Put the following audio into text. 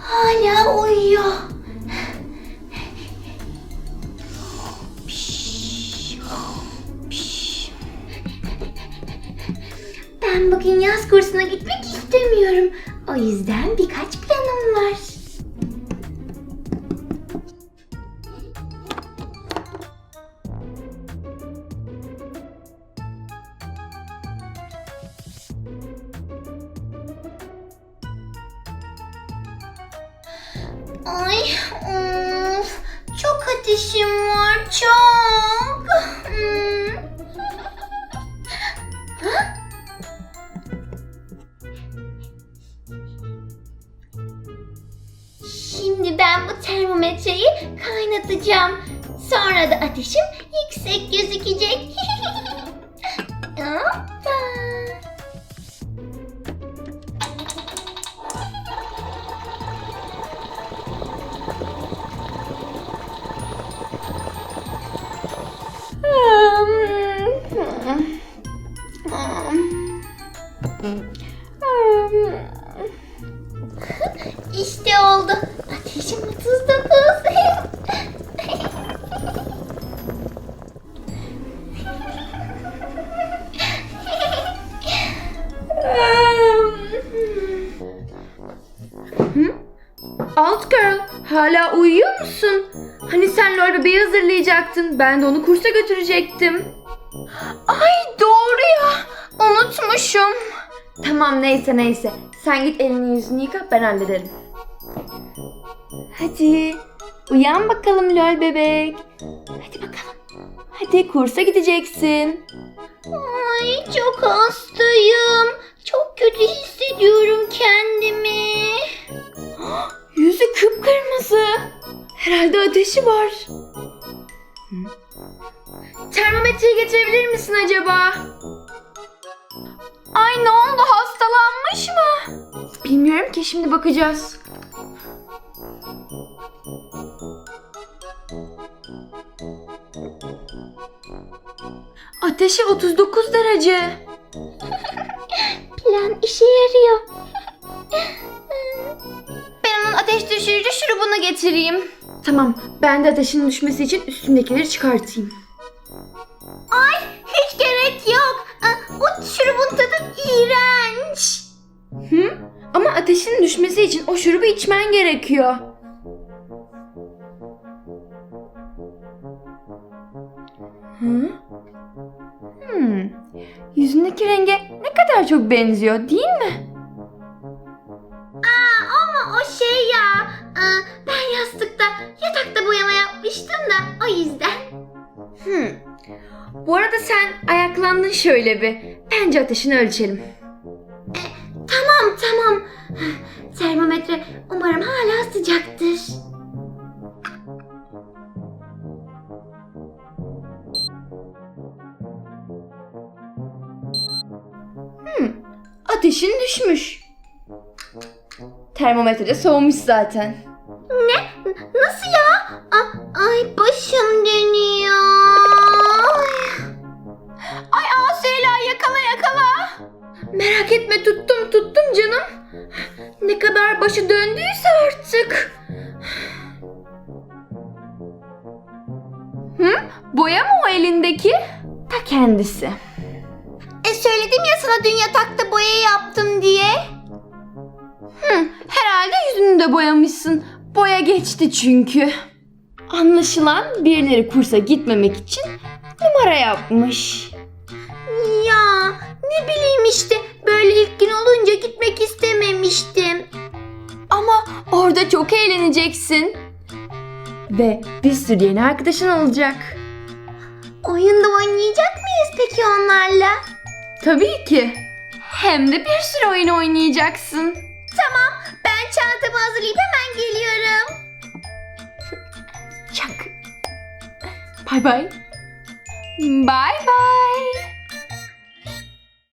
Hala uyuyor. Ben bugün yaz kursuna gitmek istemiyorum. O yüzden birkaç planım var. Ay, of, çok ateşim var, çok. Şimdi ben bu termometreyi kaynatacağım. Sonra da ateşim yüksek gözükecek. İşte oldu. Ateşim 39. Alt girl, hala uyuyor musun? Hani sen lol bebeği hazırlayacaktın. Ben de onu kursa götürecektim. Ay doğru ya. Unutmuşum. Tamam neyse neyse. Sen git elini yüzünü yıka ben hallederim. Hadi. Uyan bakalım lol bebek. Hadi bakalım. Hadi kursa gideceksin. Ay çok hastayım. Çok kötü hissediyorum kendimi. Yüzü kıpkırmızı. Herhalde ateşi var. Hı? Termometreyi getirebilir misin acaba? Ay ne hastalanmış mı? Bilmiyorum ki şimdi bakacağız. Ateşi 39 derece. Plan işe yarıyor. Ben onun ateş düşürücü şurubunu getireyim. Tamam ben de ateşin düşmesi için üstündekileri çıkartayım. Ay için o şurubu içmen gerekiyor. Hı? Hmm. Yüzündeki renge ne kadar çok benziyor değil mi? Aa, ama o şey ya. Aa, ben yastıkta yatakta boyama yapmıştım da o yüzden. Hmm. Bu arada sen ayaklandın şöyle bir. Bence ateşini ölçelim. Tamam tamam. Ateşin düşmüş. Termometrede soğumuş zaten. Ne? Nasıl ya? A- ay başım dönüyor. Ay Asela yakala yakala. Merak etme tuttum tuttum canım. Ne kadar başı döndüyse artık. Hı? Boya mı o elindeki? Ta kendisi. Söyledim ya sana dün yatakta boya yaptım diye. Hı, herhalde yüzünü de boyamışsın. Boya geçti çünkü. Anlaşılan birileri kursa gitmemek için numara yapmış. Ya ne bileyim işte böyle ilk gün olunca gitmek istememiştim. Ama orada çok eğleneceksin. Ve bir sürü yeni arkadaşın olacak. Oyunda oynayacak mıyız peki onlarla? Tabii ki. Hem de bir sürü oyun oynayacaksın. Tamam ben çantamı hazırlayıp hemen geliyorum. Çak. Bay bay. Bay bay.